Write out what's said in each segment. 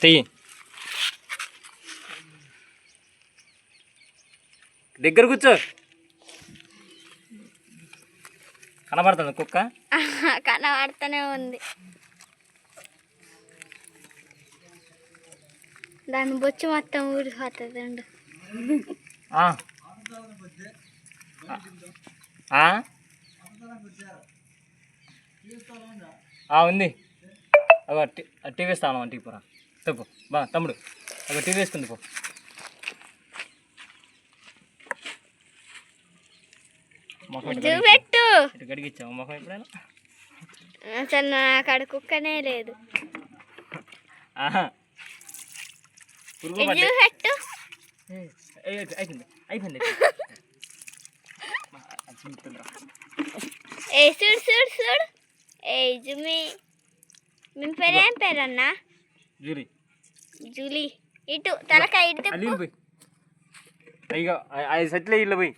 తెయ్యి దగ్గర కూర్చో. కనబడుతుంది కుక్క? కనబడుతూనే ఉంది. దాని బొచ్చు మొత్తం ఊడిపోతుంది? ఆ, ఉంది. టీవీ ఇస్తాను టీవీ పోరా తప్పు బా తమ్ముడు అగో టీవీ వేసుకుంది పో. ఎప్పుడైనా? అసలు అక్కడ కుక్కనే లేదు. అయిపోయింది. ఏ చూడు చూడు చూడు. ఏ జుమి మీ పేరు ఏం పేరు అన్నా? జూరి జూలీ ఇటు తలకాయ ఇటు అల్లి తిప్పు. పోయి. అయ్యో ఐదు సెట్లు ఇల్లు పోయి.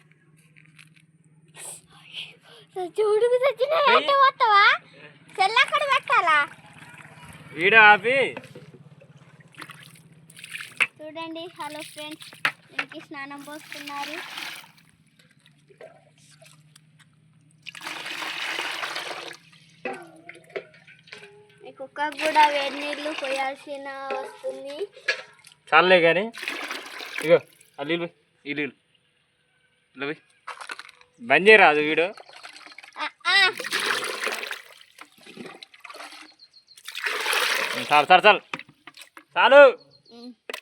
చూడుకు తెచ్చిన ఎట్ట పోతావా? చెల్లక్కడ పెట్టాలా? ఈడ ఆపి. చూడండి హలో ఫ్రెండ్స్ దీనికి స్నానం పోస్తున్నారు. కుక్కకు కూడా వేడి నీళ్ళు పోయాల్సిన వస్తుంది. చాలే కానీ ఇగో అల్లు పోయి ఇల్లు ఇల్లు బంద్ చేయరాదు వీడు. చాలు చాలు చాలు. చాలు.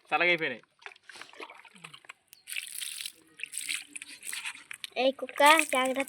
చల్లగైపోయినాయి ఏ కుక్క జాగ్రత్త